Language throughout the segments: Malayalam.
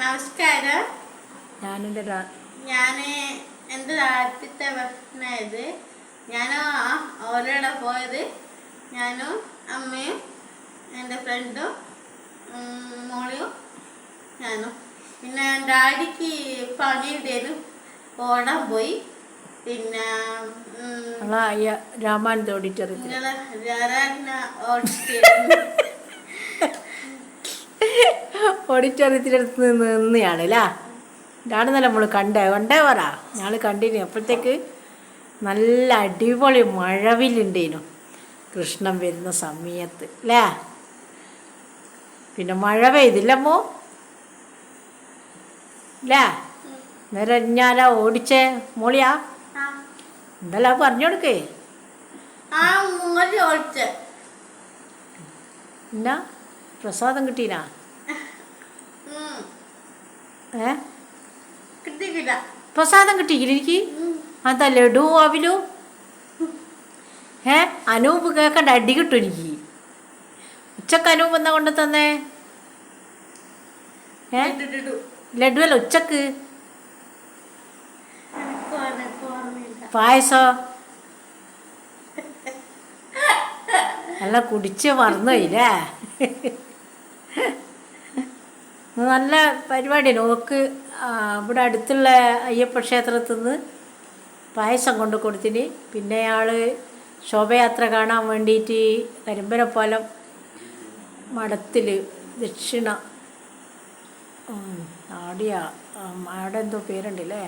നമസ്കാരം. ഞാനെന്റെ ഞാൻ എന്റെ രാജ്യത്തെ ഭക്ഷണമായത് ഞാൻ ഓരോടെ പോയത്. ഞാനും അമ്മയും എന്റെ ഫ്രണ്ടും മോളിയും ഞാനും. പിന്നെ ഡാഡിക്ക് പണിയുടേനും ഓടാൻ പോയി. പിന്നെ രാമാനന്ദ ഓഡിറ്റോറിയത്തിൽ ഓടിച്ച് ഓഡിറ്റോറിയത്തിനടുത്ത് നിന്ന് നിന്നെയാണ് അല്ലേ? ഇതാണെന്നല്ല നമ്മൾ കണ്ടേ കണ്ടേ പറ. ഞങ്ങൾ കണ്ടിന് അപ്പോഴത്തേക്ക് നല്ല അടിപൊളി മഴവിലുണ്ടേനു കൃഷ്ണൻ വരുന്ന സമയത്ത് അല്ലേ? പിന്നെ മഴ പെയ്തില്ലമ്മോ അല്ലേ? നേരം ഞാനാ ഓടിച്ചേ മോളിയാ? എന്തല്ല പറഞ്ഞു കൊടുക്കേ. എന്നാ? പ്രസാദം കിട്ടീനാ. ഏ? പ്രസാദം കിട്ടിയില്ല എനിക്ക്? അതാ ലഡു അവിലു ഏ? അനൂപ് കേക്കണ്ട അടി കിട്ടും എനിക്ക്. ഉച്ചയ്ക്ക് അനൂപ് എന്നാ കൊണ്ട് തന്നേ? ഏ. ലഡു അല്ല ഉച്ചയ്ക്ക്. പായസോ? നല്ല കുടിച്ച് മറന്നുപോയില്ലേ നല്ല പരിപാടിയാണ്. ഓക്ക് ഇവിടെ അടുത്തുള്ള അയ്യപ്പ ക്ഷേത്രത്തിൽ നിന്ന് പായസം കൊണ്ട് കൊടുത്തിന്. പിന്നെ അയാൾ ശോഭയാത്ര കാണാൻ വേണ്ടിയിട്ട് കരിമ്പനപ്പാലം മഠത്തിൽ ദക്ഷിണ ആടിയ ആടെ എന്തോ പേരുണ്ടല്ലേ?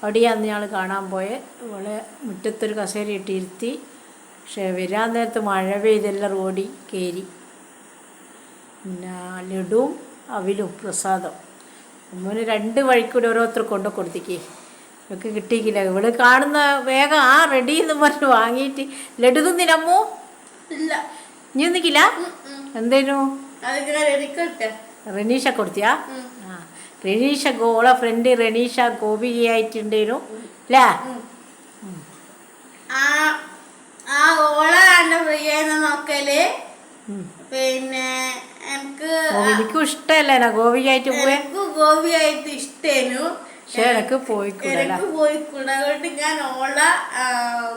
അവിടെയാന്ന് ഞങ്ങൾ കാണാൻ പോയെ. ഇവളെ മുറ്റത്തൊരു കസേര ഇട്ടിരുത്തി. പക്ഷേ വരാൻ നേരത്ത് മഴ പെയ്തെല്ലാം റോഡി കയറി പിന്നെ ലഡുവും അവിലും പ്രസാദം. അമ്മന് രണ്ട് വഴിക്കൂടെ ഓരോരുത്തർ കൊണ്ടു കൊടുത്തിക്കേ. ഇവൾക്ക് കിട്ടിയില്ല ഇവൾ കാണുന്ന വേഗം ആ റെഡി എന്ന് പറഞ്ഞ് വാങ്ങിയിട്ട് ലഡു തിന്നിനമ്മോ ഇല്ല. ഇനി ഒന്നിക്കില്ല. എന്തേനു? റനീഷ കൊടുത്തിയാ. ആ. റെനീഷ ഗോളെ ഫ്രണ്ട് റെനീഷ ഗോപികയായിട്ടുണ്ടേനു. അല്ലേ ആ ആ ഓളാണ് ഫ്രീ ആയെന്ന് നോക്കൽ പിന്നെ എനിക്ക് എനിക്കും ഇഷ്ടമല്ല പോവേ? ഗോപിയായിട്ട് ഇഷ്ടേനു. പക്ഷെ എനക്ക് പോയിക്കൂടല്ല. എനിക്ക് പോയിക്കൂടാ. അതുകൊണ്ട് ഞാൻ ഓള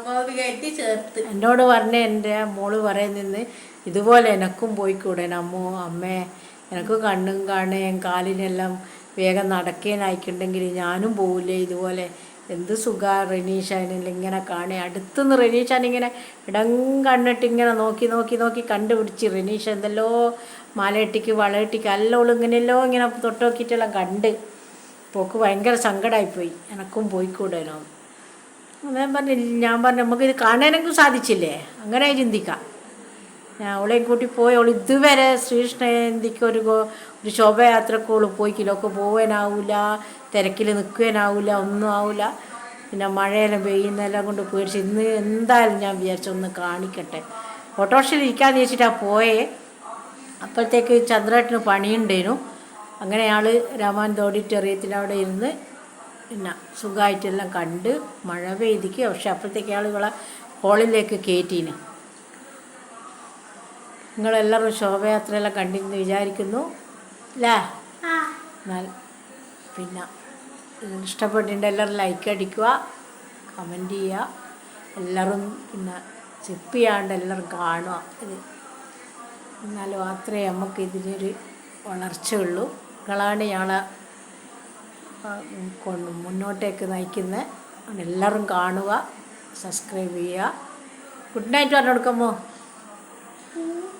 ഗോപിയായിട്ട് ചേർത്ത്. എന്നോട് പറഞ്ഞ എന്റെ മോൾ പറയുന്ന ഇതുപോലെ എനക്കും പോയിക്കൂടെ അമ്മോ അമ്മേ. എനക്ക് കണ്ണും കാണുകയും കാലിനെല്ലാം വേഗം നടക്കേനായിക്കുണ്ടെങ്കിൽ ഞാനും പോവില്ലേ ഇതുപോലെ. എന്ത് സുഖ റെനീഷാനെല്ലാം ഇങ്ങനെ കാണുക അടുത്തുനിന്ന് റെനീഷാൻ ഇങ്ങനെ ഇടം കണ്ണിട്ട് ഇങ്ങനെ നോക്കി നോക്കി നോക്കി കണ്ടുപിടിച്ച് റെനീഷ എന്തെല്ലോ മാലയിട്ടിക്ക് വളയിട്ടിക്ക് എല്ലാം ഇങ്ങനെയല്ലോ ഇങ്ങനെ തൊട്ടോക്കിയിട്ടെല്ലാം കണ്ട് പോക്ക് ഭയങ്കര സങ്കടമായിപ്പോയി എനക്കും പോയിക്കൂടേനോ. ഞാൻ പറഞ്ഞു ഞാൻ പറഞ്ഞു നമുക്കിത് കാണാനെങ്കിലും സാധിച്ചില്ലേ? അങ്ങനെ ചിന്തിക്കാം. ഞാൻ അവളെയും കൂട്ടി പോയി. അവൾ ഇതുവരെ ശ്രീകൃഷ്ണജയന്തിക്ക് ഒരു ഒരു ശോഭയാത്രക്ക് അവൾ പോയിക്കില്ലൊക്കെ പോവാനാവില്ല തിരക്കിൽ നിൽക്കാനാവില്ല ഒന്നും ആവില്ല പിന്നെ മഴയെല്ലാം പെയ്യുന്നെല്ലാം കൊണ്ട് പേടിച്ച് ഇന്ന് എന്തായാലും ഞാൻ വിചാരിച്ചു ഒന്ന് കാണിക്കട്ടെ. ഓട്ടോറിക്ഷയിൽ ഇരിക്കാന്ന് വെച്ചിട്ടാണ് പോയേ. അപ്പോഴത്തേക്ക് ചന്ദ്രേട്ടന് പണിയുണ്ടേനു. അങ്ങനെ ആൾ രാമാനന്ദ ഓഡിറ്റോറിയത്തിൽ അവിടെ ഇരുന്ന് പിന്നെ സുഖമായിട്ടെല്ലാം കണ്ട് മഴ പെയ്തിക്ക്. പക്ഷെ അപ്പോഴത്തേക്ക് ഇവളെ ഹോളിലേക്ക് കയറ്റീന് നിങ്ങളെല്ലാവരും ശോഭയാത്രയെല്ലാം കണ്ടിരുന്നു വിചാരിക്കുന്നു. അല്ലേ എന്നാൽ പിന്നെ ഇഷ്ടപ്പെട്ടിട്ടുണ്ട് എല്ലാവരും ലൈക്ക് അടിക്കുക കമന്റ് ചെയ്യുക എല്ലാവരും പിന്നെ ചിപ്പ് ചെയ്യാണ്ട് എല്ലാവരും കാണുക. ഇത് എന്നാൽ മാത്രമേ നമുക്ക് ഇതിനൊരു വളർച്ചയുള്ളൂ. നിങ്ങളാണ് ഞങ്ങളെ കൊണ്ട് മുന്നോട്ടേക്ക് നയിക്കുന്നത് എല്ലാവരും കാണുക സബ്സ്ക്രൈബ് ചെയ്യുക. ഗുഡ് നൈറ്റ് പറഞ്ഞു കൊടുക്കുമ്പോൾ